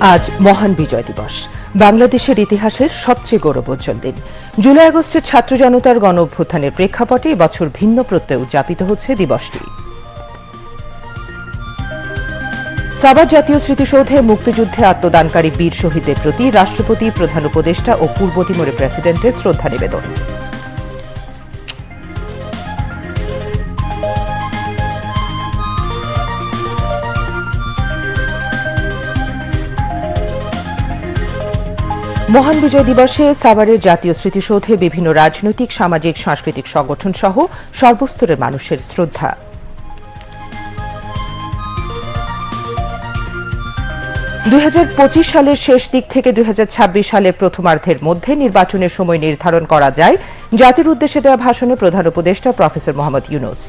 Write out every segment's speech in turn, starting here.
আজ মহান বিজয় দিবস। বাংলাদেশের ইতিহাসের সবচেয়ে গৌরবোজ্জ্বল দিন। জুলাই আগস্টের ছাত্র জনতার গণ অভ্যুত্থানের প্রেক্ষাপটে এবছর ভিন্ন প্রত্যয়ে উদযাপিত হচ্ছে দিবসটি। সাভার জাতীয় স্মৃতিসৌধে মুক্তিযুদ্ধে আত্মদানকারী বীর শহীদদের প্রতি রাষ্ট্রপতি, প্রধান উপদেষ্টা ও পূর্ব তিমুরের প্রেসিডেন্টের শ্রদ্ধা নিবেদন। মহান বিজয় দিবসে সাভারের জাতীয় স্মৃতিসৌধে বিভিন্ন রাজনৈতিক, সামাজিক, সাংস্কৃতিক সংগঠন সহ সর্বস্তরের মানুষের শ্রদ্ধা। দুই হাজার পঁচিশ সালের শেষ দিক থেকে দুই হাজার ছাব্বিশ সালের প্রথমার্ধের মধ্যে নির্বাচনের সময় নির্ধারণ করা যায়। জাতির উদ্দেশ্যে দেওয়া ভাষণে প্রধান উপদেষ্টা প্রফেসর মোহাম্মদ ইউনুস।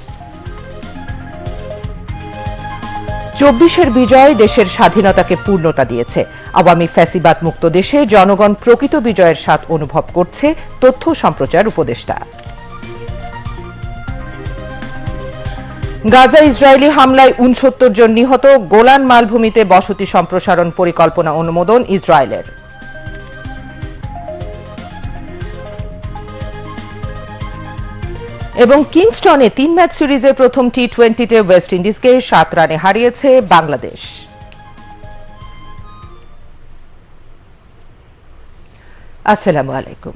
চব্বিশের বিজয় দেশের স্বাধীনতাকে পূর্ণতা দিয়েছে। আওয়ামী ফ্যাসিবাদ মুক্ত দেশে জনগণ প্রকৃত বিজয়ের স্বাদ অনুভব করছে, তথ্য সম্প্রচার উপদেষ্টা। গাজা ইসরায়েলি হামলায় উনসত্তর জন নিহত, গোলান মালভূমিতে বসতি সম্প্রসারণ পরিকল্পনা অনুমোদন ইসরায়েলের। এবং কিংস্টনে তিন ম্যাচ সিরিজের প্রথম টি টোয়েন্টিতে ওয়েস্ট ইন্ডিজকে সাত রানে হারিয়েছে বাংলাদেশ। আসসালামু আলাইকুম।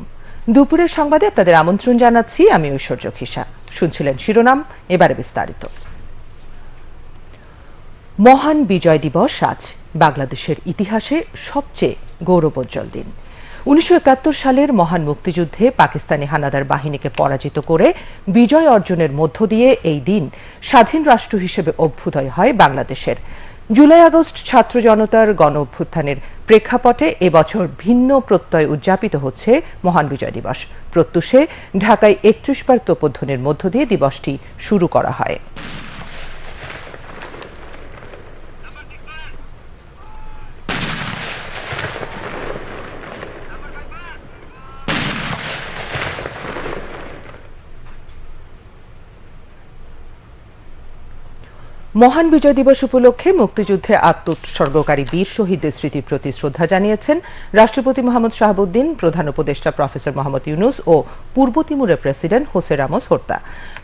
দুপুরের সংবাদে আপনাদের আমন্ত্রণ জানাচ্ছি, আমি ঐশ্বর্য খিসা শুনছিলেন শিরোনাম, এবারে বিস্তারিত। মহান বিজয় দিবস আজ বাংলাদেশের ইতিহাসে সবচেয়ে গৌরবোজ্জ্বল দিন। উনিশশো একাত্তর সালের মহান মুক্তিযুদ্ধে পাকিস্তানি হানাদার বাহিনীকে পরাজিত করে বিজয় অর্জনের মধ্য দিয়ে এই দিন স্বাধীন রাষ্ট্র হিসেবে অভ্যুদয় হয় বাংলাদেশের। জুলাই আগস্ট ছাত্র জনতার গণ অভ্যুত্থানের প্রেক্ষাপটে এবছর ভিন্ন প্রত্যয় উদযাপিত হচ্ছে মহান বিজয় দিবস। প্রত্যুষে ঢাকায় একত্রিশ তোপধ্বনির মধ্য দিয়ে দিবসটি শুরু করা হয়। মহান বিজয় দিবস উপলক্ষে মুক্তিযুদ্ধে আত্মোৎসর্গকারী বীর শহীদদের স্মৃতির প্রতি শ্রদ্ধা জানিয়েছেন রাষ্ট্রপতি মোহাম্মদ শাহাবুদ্দিন, প্রধান উপদেষ্টা প্রফেসর মোহাম্মদ ইউনুস ও পূর্ব তিমুরের প্রেসিডেন্ট হোসে রামোস হত্যা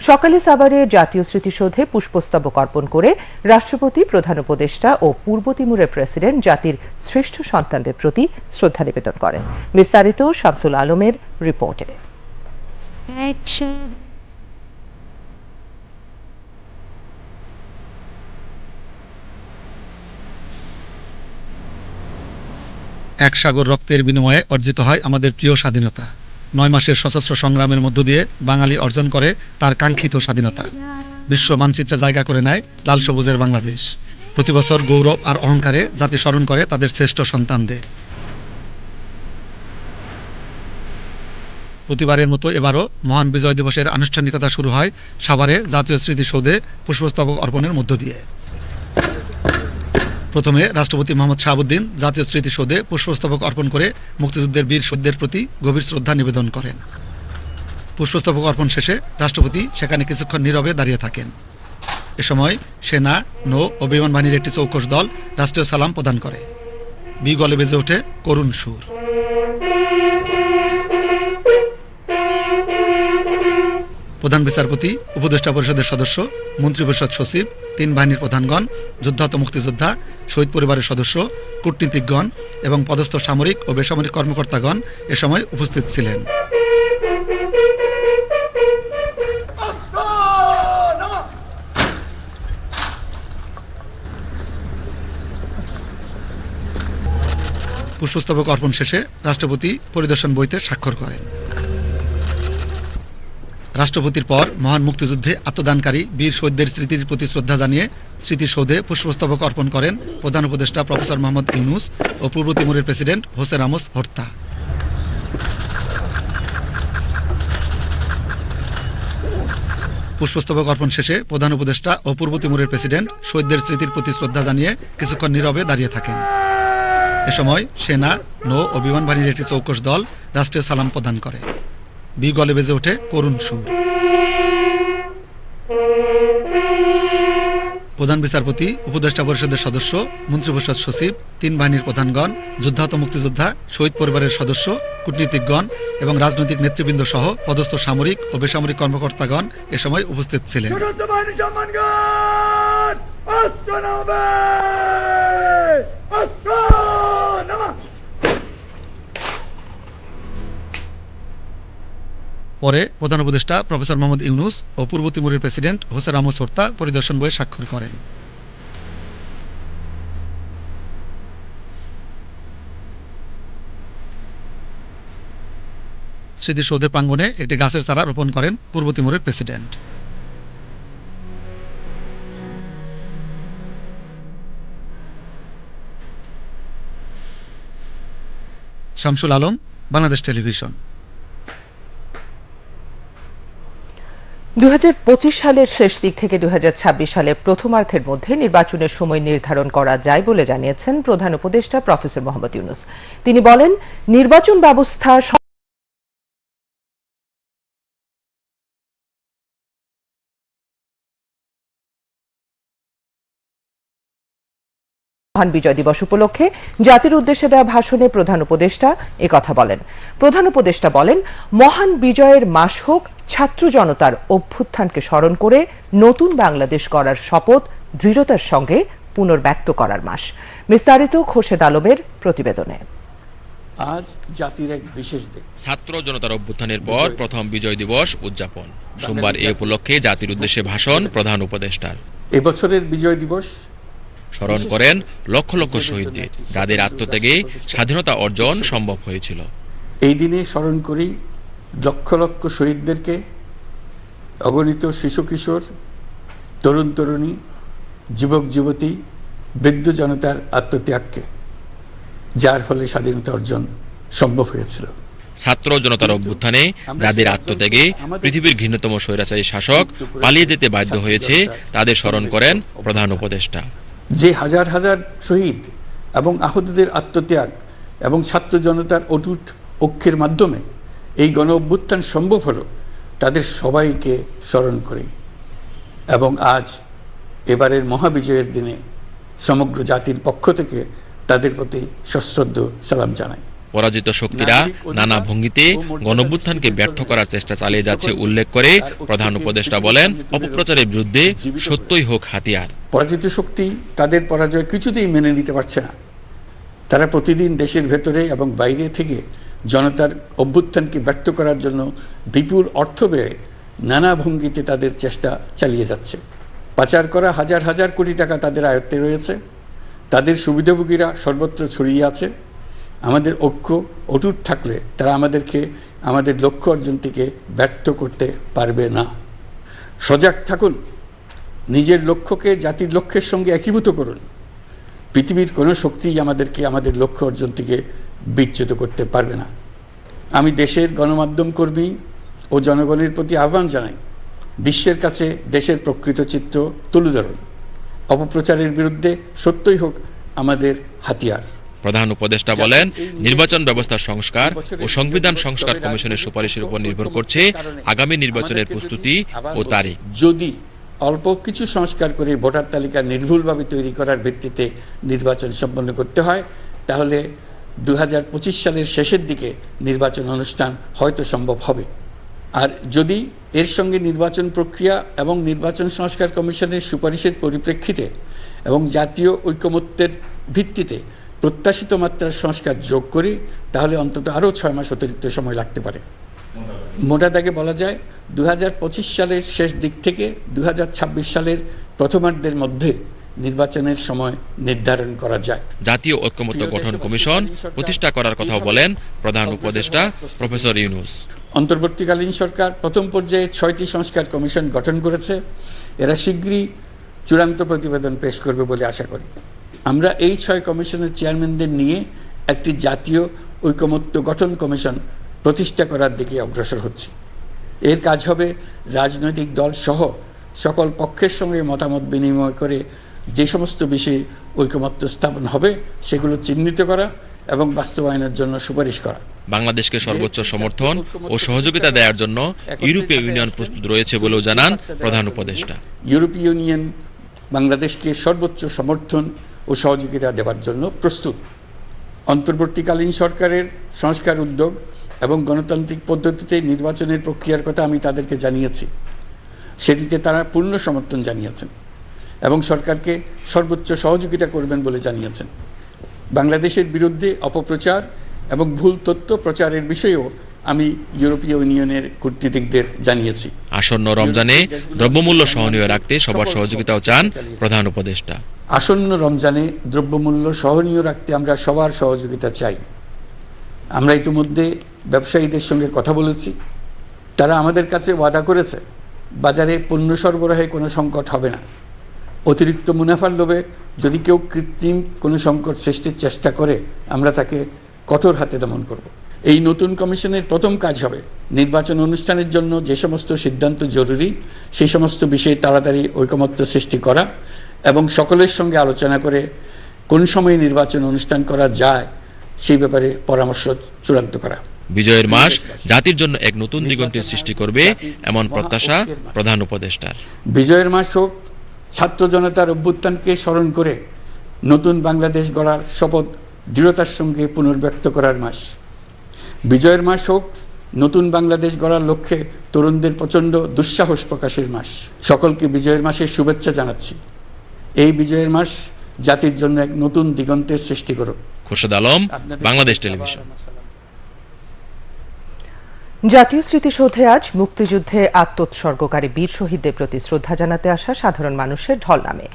সকালে সাভারে জাতীয় স্মৃতিসৌধে পুষ্পস্তবক অর্পণ করে রাষ্ট্রপতি, প্রধান উপদেষ্টা ও পূর্ব তিমুরের প্রেসিডেন্ট জাতির শ্রেষ্ঠ সন্তানদের প্রতি শ্রদ্ধা নিবেদন করেন। বিস্তারিত শামসুল আলমের রিপোর্টে। এক সাগর রক্তের বিনিময়ে অর্জিত হয় আমাদের প্রিয় স্বাধীনতা। নয় মাসের সশস্ত্র সংগ্রামের মধ্য দিয়ে বাঙালি অর্জন করে তার কাঙ্ক্ষিত স্বাধীনতা। বিশ্ব মানচিত্রে জায়গা করে নেয় লাল সবুজের বাংলাদেশ। প্রতি বছর গৌরব আর অহংকারে জাতি স্মরণ করে তাদের শ্রেষ্ঠ সন্তানদের। প্রতিবারের মতো এবারও মহান বিজয় দিবসের আনুষ্ঠানিকতা শুরু হয় সাভারে জাতীয় স্মৃতিসৌধে পুষ্পস্তবক অর্পণের মধ্য দিয়ে। প্রথমে রাষ্ট্রপতি মোহাম্মদ শাহাবুদ্দিন জাতীয় স্মৃতিসৌধে পুষ্পস্তবক অর্পণ করে মুক্তিযুদ্ধের বীর শহীদদের প্রতি গভীর শ্রদ্ধা নিবেদন করেন। পুষ্পস্তবক অর্পণ শেষে রাষ্ট্রপতি সেখানে কিছুক্ষণ নীরবে দাঁড়িয়ে থাকেন। এ সময় সেনা, নৌ ও বিমান বাহিনীর একটি চৌকস দল রাষ্ট্রীয় সালাম প্রদান করে। বি গলে বেজে ওঠে করুণ সুর। প্রধান বিচারপতি, উপদেষ্টা পরিষদের সদস্য মন্ত্রিপরিষদ সচিব, তিন বাহিনীর প্রধানগণ যুদ্ধাহত মুক্তিযোদ্ধা, শহীদ পরিবারের সদস্য, কূটনীতিকগণ এবং পদস্থ সামরিক ও বেসামরিক কর্মকর্তাগণ এ সময় উপস্থিত ছিলেন। পুষ্পস্তবক অর্পণ শেষে রাষ্ট্রপতি পরিদর্শন বইতে স্বাক্ষর করেন। রাষ্ট্রপতির পর মহান মুক্তিযুদ্ধে আত্মদানকারী বীর শহীদদের স্মৃতির প্রতি শ্রদ্ধা জানিয়ে স্মৃতিসৌধে পুষ্পস্তবক অর্পণ করেন প্রধান উপদেষ্টা প্রফেসর মোহাম্মদ ইউনুস ও পূর্ব তিমুরের প্রেসিডেন্ট হোসেন রামোস হর্তা পুষ্পস্তবক অর্পণ শেষে প্রধান উপদেষ্টা ও পূর্ব তিমুরের প্রেসিডেন্ট শহীদদের স্মৃতির প্রতি শ্রদ্ধা জানিয়ে কিছুক্ষণ নীরবে দাঁড়িয়ে থাকেন। এ সময় সেনা, নৌ ও বিমান বাহিনীর একটি চৌকস দল রাষ্ট্রীয় সালাম প্রদান করে। বি গলে বেজে ওঠে করুণ সুর। প্রধান বিচারপতি, উপদেষ্টা পরিষদের সদস্য, মন্ত্রিপরিষদ সচিব, তিন বাহিনীর প্রধানগণ যুদ্ধাহত মুক্তিযোদ্ধা, শহীদ পরিবারের সদস্য, কূটনীতিকগণ এবং রাজনৈতিক নেতৃবৃন্দ সহ পদস্থ সামরিক ও বেসামরিক কর্মকর্তাগণ এ সময় উপস্থিত ছিলেন নামাবে অস্ত্র নামা পরে প্রধান উপদেষ্টা প্রফেসর মোহাম্মদ ইউনুস ও পূর্ব তিমুরের প্রেসিডেন্ট হোসেন আহমদ সোর্তা পরিদর্শন বইয়ে স্বাক্ষর করেন। স্মৃতিসৌধের প্রাঙ্গণে একটি গাছের চারা রোপণ করেন পূর্ব তিমুরের প্রেসিডেন্ট। শামসুল আলম, বাংলাদেশ টেলিভিশন। দু হাজার পঁচিশ সালের শেষ দিক থেকে দুই সালের প্রথমার্ধের মধ্যে নির্বাচনের সময় নির্ধারণ করা যায় বলে জানিয়েছেন প্রধান উপদেষ্টা প্রফেসর মোহাম্মদ ইউনুস। তিনি বলেন, নির্বাচন ব্যবস্থা মহান বিজয় দিবস উপলক্ষে জাতির উদ্দেশ্যে দেওয়া ভাষণে প্রধান উপদেষ্টা কথা বলেন। প্রধান উপদেষ্টা বলেন মহান বিজয়ের মাস হোক ছাত্র জনতার অভ্যুত্থানকে স্মরণ করে নতুন বাংলাদেশ গড়ার শপথ দৃঢ়তার সঙ্গে পুনর্ব্যক্ত করার মাস। বিস্তারিত খোরশেদ আলমের প্রতিবেদনে। আজ জাতির এক বিশেষ দিন। ছাত্র জনতার অভ্যুত্থানের পর প্রথম বিজয় দিবস উদযাপন। সোমবার এ উপলক্ষে জাতির উদ্দেশ্যে ভাষণ প্রধান উপদেষ্টার। এবছরের বিজয় দিবস স্মরণ করেন লক্ষ লক্ষ শহীদদের যাদের আত্মত্যাগে স্বাধীনতা অর্জন সম্ভব হয়েছিল। এই দিনে স্মরণ করি লক্ষ লক্ষ শহীদদেরকে অগণিত শিশু কিশোর তরুণ তরুণী যুবক যুবতী বৃদ্ধ জনতার আত্মত্যাগকে যার ফলে স্বাধীনতা অর্জন সম্ভব হয়েছিল। ছাত্র জনতার অভ্যুত্থানে যাদের আত্মত্যাগে পৃথিবীর ঘৃণ্যতম স্বৈরাচারী শাসক পালিয়ে যেতে বাধ্য হয়েছে তাদের স্মরণ করেন প্রধান উপদেষ্টা। যে হাজার হাজার শহীদ এবং আহতদের আত্মত্যাগ এবং ছাত্র জনতার অটুট ঐক্যের মাধ্যমে এই গণ অভ্যুত্থান সম্ভব হলো, তাদের সবাইকে স্মরণ করি। এবং আজ এবারের মহাবিজয়ের দিনে সমগ্র জাতির পক্ষ থেকে তাদের প্রতি সশ্রদ্ধ সালাম জানাই। পরাজিত শক্তিরা নানা ভঙ্গিতে গণঅভ্যুত্থানকে ব্যর্থ করার চেষ্টা চালিয়ে যাচ্ছে উল্লেখ করে প্রধান উপদেষ্টা বলেন অপপ্রচারের বিরুদ্ধে সত্যই হোক হাতিয়ার। পরাজিত শক্তি তাদের পরাজয় কিছুতেই মেনে নিতে পারছে না। তারা প্রতিদিন দেশের ভেতরে এবং বাইরে থেকে জনতার অভ্যুত্থানকে ব্যর্থ করার জন্য বিপুল অর্থ ব্যয়ে নানা ভঙ্গিতে তাদের চেষ্টা চালিয়ে যাচ্ছে। পাচার করা হাজার হাজার কোটি টাকা তাদের আয়ত্তে রয়েছে। তাদের সুবিধাভোগীরা সর্বত্র ছড়িয়ে আছে। আমাদের ঐক্য অটুট থাকলে তারা আমাদেরকে, আমাদের লক্ষ্য অর্জন থেকে ব্যর্থ করতে পারবে না। সজাগ থাকুন। নিজের লক্ষ্যকে জাতির লক্ষ্যের সঙ্গে একীভূত করুন। পৃথিবীর কোনো শক্তিই আমাদেরকে আমাদের লক্ষ্য অর্জন থেকে বিচ্যুত করতে পারবে না। আমি দেশের গণমাধ্যম কর্মী ও জনগণের প্রতি আহ্বান জানাই। বিশ্বের কাছে দেশের প্রকৃত চিত্র তুলে ধরুন। অপপ্রচারের বিরুদ্ধে সত্যই হোক আমাদের হাতিয়ার। প্রধান উপদেষ্টা বলেন, নির্বাচন ব্যবস্থা সংস্কার ও সংবিধান সংস্কার কমিশনের সুপারিশের উপর নির্ভর করছে আগামী নির্বাচনের প্রস্তুতি ও তারিখ। যদি অল্প কিছু সংস্কার করে ভোটার তালিকা নির্ভুলভাবে তৈরি করার ভিত্তিতে নির্বাচন সম্পন্ন করতে হয়, তাহলে দু হাজার পঁচিশ সালের শেষের দিকে নির্বাচন অনুষ্ঠান হয়তো সম্ভব হবে। আর যদি এর সঙ্গে নির্বাচন প্রক্রিয়া এবং নির্বাচন সংস্কার কমিশনের সুপারিশের পরিপ্রেক্ষিতে এবং জাতীয় ঐকমত্যের ভিত্তিতে প্রত্যাশিত মাত্রার সংস্কার যোগ করি তাহলে অন্তত আরও ছয় মাস অতিরিক্ত সময় লাগতে পারে। মোটা দাগে বলা যায় দুহাজার পঁচিশ সালের শেষ দিক থেকে দুহাজার ছাব্বিশ সালের প্রথমার্ধের মধ্যে নির্বাচনের সময় নির্ধারণ করা যায়। জাতীয় ঐক্যমত্য গঠন কমিশন প্রতিষ্ঠা করার কথাও বলেন প্রধান উপদেষ্টা প্রফেসর ইউনুস। অন্তর্বর্তীকালীন সরকার প্রথম পর্যায়ে ছয়টি সংস্কার কমিশন গঠন করেছে। এরা শীঘ্রই চূড়ান্ত প্রতিবেদন পেশ করবে বলে আশা করি। আমরা এই ছয় কমিশনের চেয়ারম্যানদের নিয়ে একটি জাতীয় ঐকমত্য গঠন কমিশন প্রতিষ্ঠা করার দিকে অগ্রসর হচ্ছে। এর কাজ হবে রাজনৈতিক দল সহ সকল পক্ষের সঙ্গে মতামত বিনিময় করে যে সমস্ত বিষয়ে ঐকমত্য স্থাপন হবে সেগুলো চিহ্নিত করা এবং বাস্তবায়নের জন্য সুপারিশ করা। বাংলাদেশকে সর্বোচ্চ সমর্থন ও সহযোগিতা দেওয়ার জন্য ইউরোপীয় ইউনিয়ন প্রস্তুত রয়েছে বলেও জানান প্রধান উপদেষ্টা। ইউরোপীয় ইউনিয়ন বাংলাদেশকে সর্বোচ্চ সমর্থন ও সহযোগিতা দেওয়ার জন্য প্রস্তুত। অন্তর্বর্তীকালীন সরকারের সংস্কার উদ্যোগ এবং গণতান্ত্রিক পদ্ধতিতে নির্বাচনের প্রক্রিয়ার কথা আমি তাদেরকে জানিয়েছি। সেটিতে তারা পূর্ণ সমর্থন জানিয়েছেন এবং সরকারকে সর্বোচ্চ সহযোগিতা করবেন বলে জানিয়েছেন। বাংলাদেশের বিরুদ্ধে অপপ্রচার এবং ভুল তথ্য প্রচারের বিষয়েও আমি ইউরোপীয় ইউনিয়নের কূটনীতিকদের জানিয়েছি। আসন্ন রমজানে দ্রব্যমূল্য সহনীয় রাখতে সবার সহযোগিতাও চান প্রধান উপদেষ্টা। আসন্ন রমজানে দ্রব্যমূল্য সহনীয় রাখতে আমরা সবার সহযোগিতা চাই। আমরা ইতিমধ্যে ব্যবসায়ীদের সঙ্গে কথা বলেছি। তারা আমাদের কাছে ওয়াদা করেছে বাজারে পণ্য সরবরাহে কোনো সংকট হবে না। অতিরিক্ত মুনাফার লোভে যদি কেউ কৃত্রিম কোনো সংকট সৃষ্টির চেষ্টা করে আমরা তাকে কঠোর হাতে দমন করব। এই নতুন কমিশনের প্রথম কাজ হবে নির্বাচন অনুষ্ঠানের জন্য যে সমস্ত সিদ্ধান্ত জরুরি সেই সমস্ত বিষয়ে তাড়াতাড়ি ঐকমত্য সৃষ্টি করা এবং সকলের সঙ্গে আলোচনা করে কোন সময়ে নির্বাচন অনুষ্ঠান করা যায় সেই ব্যাপারে পরামর্শ চূড়ান্ত করা। বিজয়ের মাস জাতির জন্য এক নতুন দিগন্তের সৃষ্টি করবে এমন প্রত্যাশা প্রধান উপদেষ্টার। বিজয়ের মাস হোক ছাত্র জনতার অভ্যুত্থানকে স্মরণ করে নতুন বাংলাদেশ গড়ার শপথ দৃঢ়তার সঙ্গে পুনর্ব্যক্ত করার মাস। বিজয়ের মাস হোক নতুন বাংলাদেশ গড়ার লক্ষ্যে তরুণদের প্রচণ্ড দুঃসাহস প্রকাশের মাস। সকলকে বিজয়ের মাসের শুভেচ্ছা জানাচ্ছি। এই বিজয়ের মাস জাতির জন্য এক নতুন দিগন্তের সৃষ্টি করুক। খুরশেদ আলম বাংলাদেশ টেলিভিশন। জাতীয় স্মৃতিসৌধে আজ মুক্তিযুদ্ধে আত্মোৎসর্গকারী বীর শহীদদের প্রতি শ্রদ্ধা জানাতে আসা সাধারণ মানুষের ঢল নামে।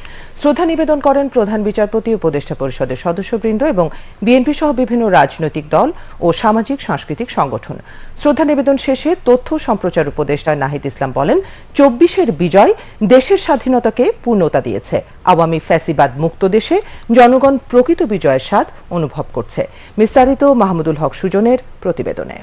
শ্রদ্ধা নিবেদন করেন প্রধান বিচারপতি উপদেষ্টা পরিষদের সদস্যবৃন্দ এবং বিএনপি সহ বিভিন্ন রাজনৈতিক দল ও সামাজিক সাংস্কৃতিক সংগঠন। শ্রদ্ধা নিবেদন শেষে তথ্য সম্প্রচার উপদেষ্টা নাহিদ ইসলাম বলেন, চব্বিশের বিজয় দেশের স্বাধীনতাকে পূর্ণতা দিয়েছে। আওয়ামী ফ্যাসিবাদ মুক্ত দেশে জনগণ প্রকৃত বিজয়ের স্বাদ অনুভব করছে। বিস্তারিত মাহমুদুল হক সুজনের প্রতিবেদনে।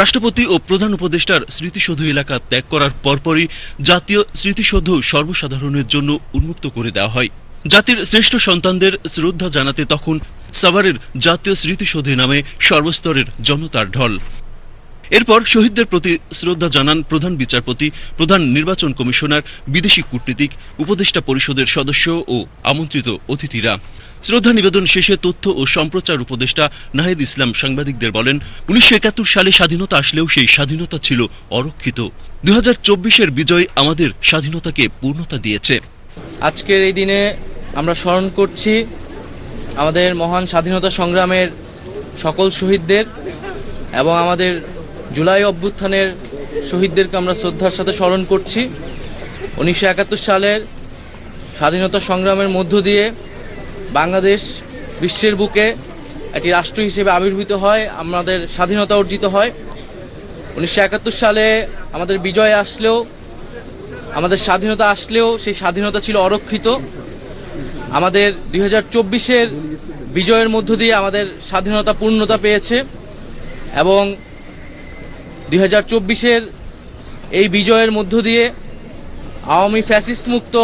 রাষ্ট্রপতি ও প্রধান উপদেষ্টার স্মৃতিসৌধ এলাকা ত্যাগ করার পরপরই জাতীয় স্মৃতিসৌধ সর্বসাধারণের জন্য উন্মুক্ত করে দেওয়া হয়। জাতির শ্রেষ্ঠ সন্তানদের শ্রদ্ধা জানাতে তখন সাভারের জাতীয় স্মৃতিসৌধে নামে সর্বস্তরের জনতার ঢল। এরপর শহীদদের প্রতি শ্রদ্ধা জানান প্রধান বিচারপতি, প্রধান নির্বাচন কমিশনার, বিদেশি কূটনীতিক, উপদেষ্টা পরিষদের সদস্য ও আমন্ত্রিত অতিথিরা। শ্রদ্ধা নিবেদন শেষে তথ্য ও সম্প্রচার উপদেষ্টা নাহিদ ইসলাম সাংবাদিকদের বলেন, উনিশশো একাত্তর সালে স্বাধীনতা আসলেও সেই স্বাধীনতা ছিল অরক্ষিত। দুই হাজার চব্বিশের বিজয় আমাদের স্বাধীনতাকে পূর্ণতা দিয়েছে। আজকের এই দিনে আমরা স্মরণ করছি আমাদের মহান স্বাধীনতা সংগ্রামের সকল শহীদদের এবং আমাদের জুলাই অভ্যুত্থানের শহীদদেরকে আমরা শ্রদ্ধার সাথে স্মরণ করছি। উনিশশো একাত্তর সালের স্বাধীনতা সংগ্রামের মধ্য দিয়ে বাংলাদেশ বিশ্বের বুকে একটি রাষ্ট্র হিসেবে আবির্ভূত হয়, আমাদের স্বাধীনতা অর্জিত হয়। উনিশশো একাত্তর সালে আমাদের বিজয় আসলেও, আমাদের স্বাধীনতা আসলেও সেই স্বাধীনতা ছিল অরক্ষিত। আমাদের দুই হাজার চব্বিশের বিজয়ের মধ্য দিয়ে আমাদের স্বাধীনতা পূর্ণতা পেয়েছে এবং দুই হাজার চব্বিশের এই বিজয়ের মধ্য দিয়ে আওয়ামী ফ্যাসিস্ট মুক্ত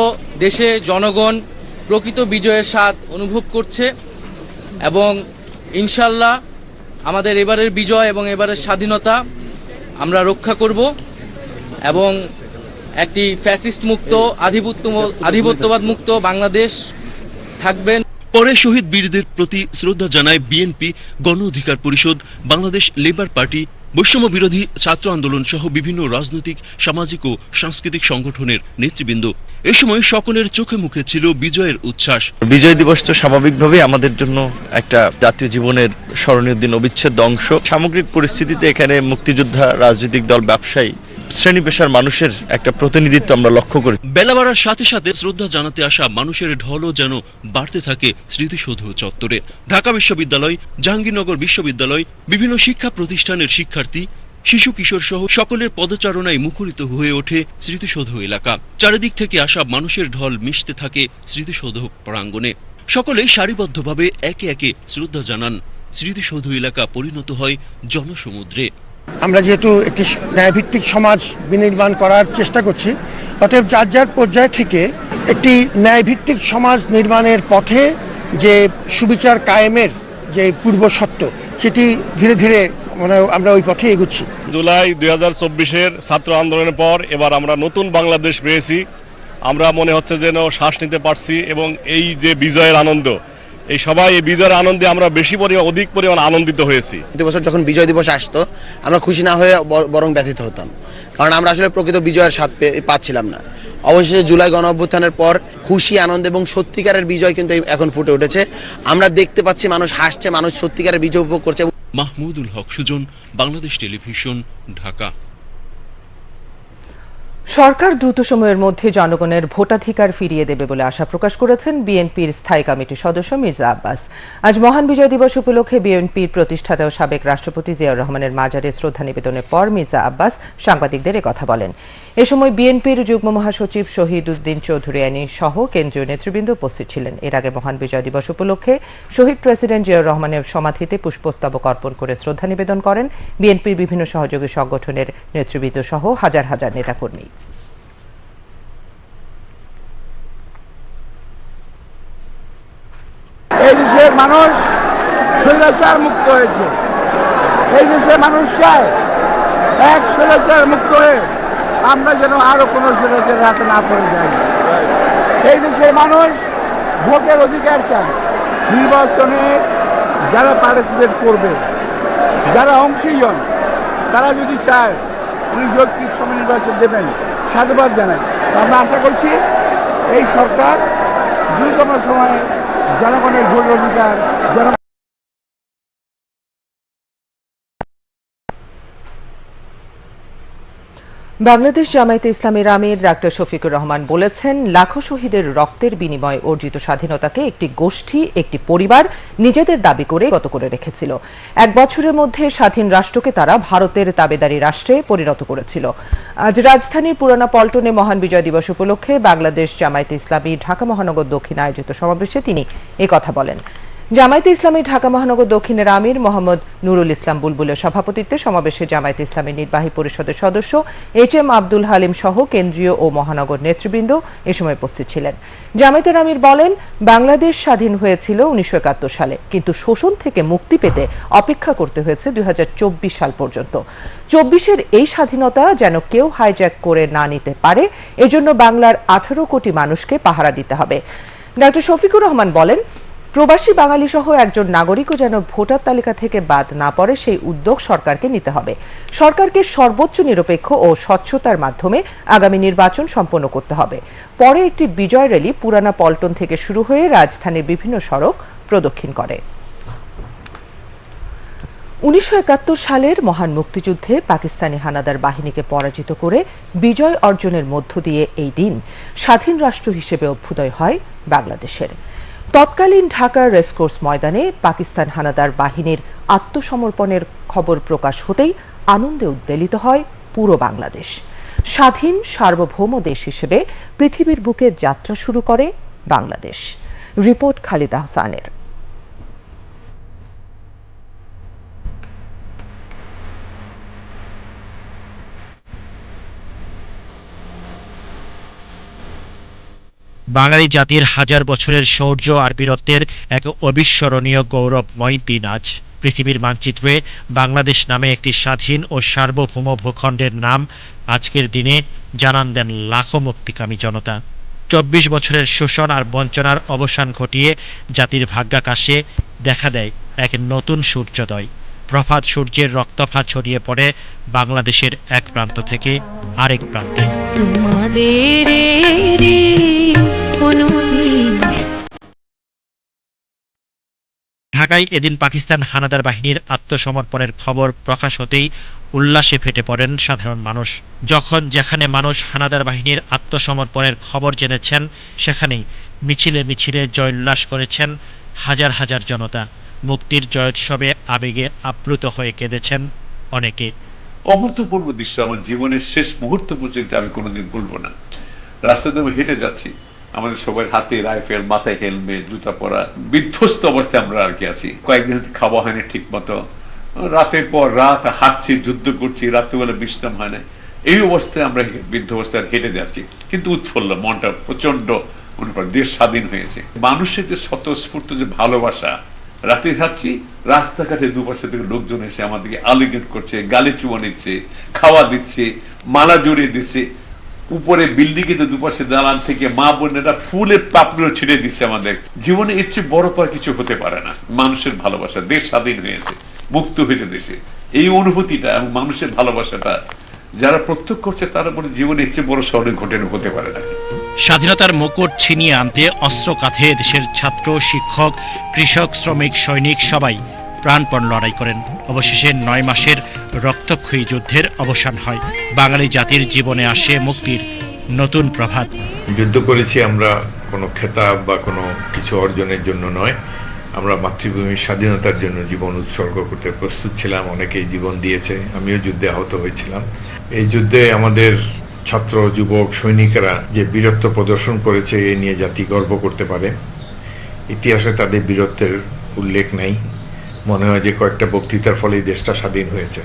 দেশে জনগণ প্রকৃত বিজয়ের স্বাদ অনুভব করছে এবং ইনশাল্লাহ আমাদের এবারের বিজয় এবং এবারের স্বাধীনতা আমরা রক্ষা করব এবং একটি ফ্যাসিস্ট মুক্ত, আধিপত্য, আধিপত্যবাদ মুক্ত বাংলাদেশ থাকবেন পরে শহীদ বীরদের প্রতি শ্রদ্ধা জানায় বিএনপি গণ অধিকার পরিষদ, বাংলাদেশ লেবার পার্টি, বৈষম্য বিরোধী ছাত্র আন্দোলন সহ বিভিন্ন রাজনৈতিক, সামাজিক ও সাংস্কৃতিক সংগঠনের নেতৃবৃন্দ। এ সময় সকলের চোখে মুখে ছিল বিজয়ের উচ্ছ্বাস। বিজয় দিবস তো স্বাভাবিকভাবেই আমাদের জন্য একটা জাতীয় জীবনের স্মরণীয় দিন অবিচ্ছেদ্য অংশ। সামগ্রিক পরিস্থিতিতে এখানে মুক্তিযোদ্ধা রাজনৈতিক দল ব্যবসায়ী শ্রেণি পেশার মানুষের একটা প্রতিনিধিত্ব আমরা লক্ষ্য করি বেলা বাড়ার সাথে সাথে শ্রদ্ধা জানাতে আসা মানুষের ঢলও যেন বাড়তে থাকে স্মৃতিসৌধ চত্বরে। ঢাকা বিশ্ববিদ্যালয় জাহাঙ্গীরনগর বিশ্ববিদ্যালয় বিভিন্ন শিক্ষা প্রতিষ্ঠানের শিক্ষার্থী শিশু কিশোর সহ সকলের পদচারণায় মুখরিত হয়ে ওঠে স্মৃতিসৌধ এলাকা। চারিদিক থেকে আসা মানুষের ঢল মিশতে থাকে স্মৃতিসৌধ প্রাঙ্গণে। সকলে সারিবদ্ধভাবে একে একে শ্রদ্ধা জানান। স্মৃতিসৌধ এলাকা পরিণত হয় জনসমুদ্রে। আমরা যেহেতু একটি ন্যায়ভিত্তিক সমাজ বিনির্মাণ করার চেষ্টা করছি, অতএব যার যার পর্যায় থেকে একটি ন্যায়ভিত্তিক সমাজ নির্মাণের পথে যে সুবিচার কায়েমের যে পূর্ব সত্য সেটি ধীরে ধীরে মানে আমরা ওই পথে এগুচ্ছি। জুলাই দুই হাজার চব্বিশের ছাত্র আন্দোলনের পর এবার আমরা নতুন বাংলাদেশ পেয়েছি। আমরা মনে হচ্ছে যেন শ্বাস নিতে পারছি এবং এই যে বিজয়ের আনন্দ এই সবাই এই বিজয়ের আনন্দে আমরা বেশি পরিমাণ অধিক পরিমাণ আনন্দিত হয়েছি। প্রতি বছর যখন বিজয় দিবস আসতো আমরা খুশি না হয়ে বরং ব্যথিত হতাম। কারণ আমরা আসলে প্রকৃত বিজয়ের স্বাদ পাচ্ছিলাম না। অবশেষে জুলাই গণ অভ্যুত্থানের পর খুশি আনন্দ এবং সত্যিকারের বিজয় কিন্তু এখন ফুটে উঠেছে। আমরা দেখতে পাচ্ছি মানুষ হাসছে মানুষ সত্যিকারের বিজয় উপভোগ করছে মাহমুদুল হক সুজন, বাংলাদেশ টেলিভিশন, ঢাকা। সরকার দ্রুত সময়ের মধ্যে জনগণের ভোটাধিকার ফিরিয়ে দেবে বলে আশা প্রকাশ করেছেন বিএনপির স্থায়ী কমিটির সদস্য মির্জা আব্বাস। আজ মহান বিজয় দিবস উপলক্ষে বিএনপির প্রতিষ্ঠাতা ও সাবেক রাষ্ট্রপতি জিয়াউর রহমানের মাজারে শ্রদ্ধা নিবেদনের পর মির্জা আব্বাস সাংবাদিকদের কথা বলেন। এ সময় বিএনপির যুগ্ম মহাসচিব শহীদ উদ্দিন চৌধুরী আইনি সহ কেন্দ্রীয় নেতৃবৃন্দ উপস্থিত ছিলেন। এর আগে মহান বিজয় দিবস উপলক্ষে শহীদ প্রেসিডেন্ট জিয়াউর রহমানের সমাধিতে পুষ্পস্তবক অর্পণ করে শ্রদ্ধা নিবেদন করেন বিএনপির বিভিন্ন সহযোগী সংগঠনের নেতৃবৃন্দ সহ হাজার হাজার নেতাকর্মী। এই দেশের মানুষ স্বৈরাচার মুক্ত হয়েছে। এই দেশের মানুষ চায় এক স্বৈরাচার মুক্ত হয়ে আমরা যেন আরও কোনো স্বৈরাচারের হাতে না পড়ে যাই। এই দেশের মানুষ ভোটের অধিকার চায়। নির্বাচনে যারা পার্টিসিপেট করবে, যারা অংশীজন, তারা যদি চায় উনি যৌক্তিক সময় নির্বাচন দেবেন, সাধুবাদ জানাই। আমরা আশা করছি এই সরকার দ্রুততম সময়ে জনগণের ভোট অধিকার জন বাংলাদেশ জামায়াতে ইসলামের আমির ডাক্তার শফিকুর রহমান বলেছেন, লাখো শহীদের রক্তের বিনিময়ে অর্জিত স্বাধীনতাকে একটি গোষ্ঠী, একটি পরিবার নিজেদের দাবি করে গত করে রেখেছিল। এক বছরের মধ্যে স্বাধীন রাষ্ট্রকে তারা ভারতের তাবেদারি রাষ্ট্রে পরিণত করেছিল। আজ রাজধানীর পুরানা পল্টনে মহান বিজয় দিবস উপলক্ষে বাংলাদেশ জামায়াতে ইসলামী ঢাকা মহানগর দক্ষিণ আয়োজিত সমাবেশে তিনি কথা বলেন। জামায়াতে ইসলামী ঢাকা মহানগর দক্ষিণের আমির মোহাম্মদ নুরুল ইসলাম বুলবুলের সভাপতিত্বে সমাবেশে জামায়াতে ইসলামী নির্বাহী পরিষদের সদস্য এইচ এম আব্দুল হালিম সহ কেন্দ্রীয় ও মহানগর নেতৃবৃন্দ এ সময় উপস্থিত ছিলেন। জামায়াতের আমির বলেন, বাংলাদেশ স্বাধীন হয়েছিল উনিশশো একাত্তর সালে, কিন্তু শোষণ থেকে মুক্তি পেতে অপেক্ষা করতে হয়েছে দুই হাজার চব্বিশ সাল পর্যন্ত। চব্বিশের এই স্বাধীনতা যেন কেউ হাইজ্যাক করে না নিতে পারে, এজন্য বাংলার আঠারো কোটি মানুষকে পাহারা দিতে হবে। ডক্টর শফিকুর রহমান বলেন প্রবাসী বাঙালি সহ একজন নাগরিকও যেন ভোটার তালিকা থেকে বাদ না পড়ে, সেই উদ্যোগ সরকারকে নিতে হবে। সরকারকে সর্বোচ্চ নিরপেক্ষ ও স্বচ্ছতার মাধ্যমে আগামী নির্বাচন সম্পন্ন করতে হবে। পরে একটি বিজয় র্যালি পুরানা পল্টন থেকে শুরু হয়ে রাজধানীর বিভিন্ন সড়ক প্রদক্ষিণ করে। উনিশশো একাত্তর সালের মহান মুক্তিযুদ্ধে পাকিস্তানি হানাদার বাহিনীকে পরাজিত করে বিজয় অর্জনের মধ্য দিয়ে এই দিন স্বাধীন রাষ্ট্র হিসেবে অভ্যুদয় হয় বাংলাদেশের। তৎকালীন ঢাকার রেসকোর্স ময়দানে পাকিস্তান হানাদার বাহিনীর আত্মসমর্পণের খবর প্রকাশ হতেই আনন্দে উদ্বেলিত হয় পুরো বাংলাদেশ। স্বাধীন সার্বভৌম দেশ হিসেবে পৃথিবীর বুকে যাত্রা শুরু করে বাংলাদেশ। রিপোর্ট খালিদা হাসানের। বাঙালি জাতির হাজার বছরের শৌর্য আর বীরত্বের এক অবিস্মরণীয় গৌরবময় দিন আজ। পৃথিবীর মানচিত্রে বাংলাদেশ নামে একটি স্বাধীন ও সার্বভৌম ভূখণ্ডের নাম আজকের দিনে জানান দেন লাখো মুক্তিকামী জনতা। চব্বিশ বছরের শোষণ আর বঞ্চনার অবসান ঘটিয়ে জাতির ভাগ্যাকাশে দেখা দেয় এক নতুন সূর্যোদয়। প্রভাত সূর্যের রক্তফা ছড়িয়ে পড়ে বাংলাদেশের এক প্রান্ত থেকে আরেক প্রান্তে। তোমাদের ঢাকায় এদিন পাকিস্তান হানাদার বাহিনীর আত্মসমর্পণের খবর প্রকাশ হতেই উল্লাসে ফেটে পড়েন সাধারণ মানুষ। যখন যেখানে মানুষ হানাদার বাহিনীর আত্মসমর্পণের খবর জেনেছেন সেখানেই মিছিলে মিছিলে জয়োল্লাস করেছেন হাজার হাজার জনতা। মুক্তির জয়োৎসবে আবেগে আপ্লুত হয়ে কেঁদেছেন অনেকে। অভূতপূর্ব দৃশ্য আমার জীবনের শেষ মুহূর্ত পর্যন্ত আমি কোনোদিন ভুলবো না। রাস্তাতে আমি হেঁটে যাচ্ছি। আমাদের সবার হাতে রাইফেল, মাথায় হেলমেট, জুতা পরা, বিধ্বস্ত অবস্থায় আমরা আর কি আছি। কয়েকদিন খাওয়া হয়নি ঠিক মতো। রাতের পর রাত হাঁটছি, যুদ্ধ করছি, রাত্রিবেলা বিশ্রাম হয় না এই অবস্থায় আমরা বৃদ্ধ অবস্থায় হেঁটে যাচ্ছি। কিন্তু উৎফুল্ল, মনটা প্রচণ্ড মনে কর দেশ স্বাধীন হয়েছে। মানুষের যে স্বতঃস্ফূর্ত যে ভালোবাসা, রাতে খাচ্ছি রাস্তাঘাটে দুপাশে থেকে লোকজন এসে আমাদেরকে আলিগেট করছে, গালি চুয়া নিচ্ছে খাওয়া দিচ্ছে, মালা জড়িয়ে দিচ্ছে। উপরে বিল্ডিং এ দুপাশে দালান থেকে মা বোনেরা ফুলের পাপড়িও ছিঁড়ে দিচ্ছে আমাদের। জীবনে এর চেয়ে বড় পর কিছু হতে পারে না। মানুষের ভালোবাসা দেশ স্বাধীন হয়েছে মুক্ত হয়েছে দেশে। এই অনুভূতিটা এবং মানুষের ভালোবাসাটা, যারা প্রত্যক্ষ করছে তারা বলে জীবনে এর চেয়ে বড় স্মরণে ঘটনা হতে পারে না। স্বাধীনতার মুকুট ছিনিয়ে আনতে অস্ত্র কাঁধে দেশের ছাত্র, শিক্ষক, কৃষক, শ্রমিক, সৈনিক সবাই প্রাণপণ লড়াই করেন। অবশেষে নয় মাসের রক্তক্ষয়ী যুদ্ধের অবসান হয়। বাঙালি জাতির জীবনে আসে মুক্তির নতুন প্রভাত। যুদ্ধ করেছি আমরা কোনো খেতাব বা কোনো কিছু অর্জনের জন্য নয়। আমরা মাতৃভূমির স্বাধীনতার জন্য জীবন উৎসর্গ করতে প্রস্তুত ছিলাম। অনেকেই জীবন দিয়েছে। আমিও যুদ্ধে আহত হয়েছিলাম। এই যুদ্ধে আমাদের ছাত্র, যুবক, সৈনিকেরা যে বীরত্ব প্রদর্শন করেছে, এ নিয়ে জাতি গর্ব করতে পারে। ইতিহাসে তাদের বীরত্বের উল্লেখ নেই। মনে হয় যে কয়েকটা বক্তৃতার ফলেই দেশটা স্বাধীন হয়েছে।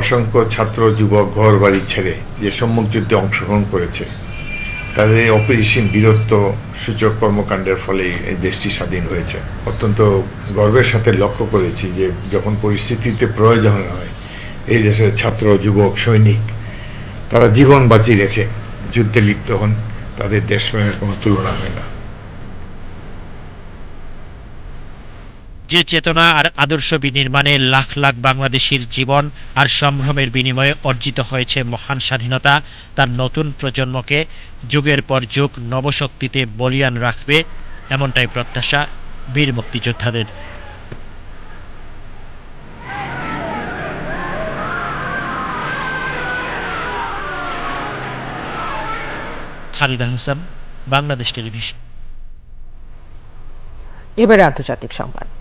অসংখ্য ছাত্র, যুবক ঘর বাড়ি ছেড়ে যে সম্মুখ যুদ্ধে অংশগ্রহণ করেছে, তাদের অপরিসীম বীরত্ব সূচক কর্মকাণ্ডের ফলে এই দেশটি স্বাধীন হয়েছে। অত্যন্ত গর্বের সাথে লক্ষ্য করেছি যে যখন পরিস্থিতিতে প্রয়োজন হয়, এই দেশের ছাত্র, যুবক, সৈনিক, তারা জীবন বাঁচিয়ে রেখে যুদ্ধে লিপ্ত হন, তাদের দেশপ্রেমের কোনো তুলনা হয় না। যে চেতনা আর আদর্শ বিনির্মাণে লাখ লাখ বাংলাদেশির জীবন আর সম্ভ্রমের বিনিময়ে অর্জিত হয়েছে মহান স্বাধীনতা, তার নতুন প্রজন্মকে যুগের পর যুগ নবশক্তিতে বলিয়ান রাখবে এমনটাই প্রত্যাশা বীর মুক্তিযোদ্ধাদের। খালিদা হোসেন, বাংলাদেশ টেলিভিশন। এবারে আন্তর্জাতিক সংবাদ।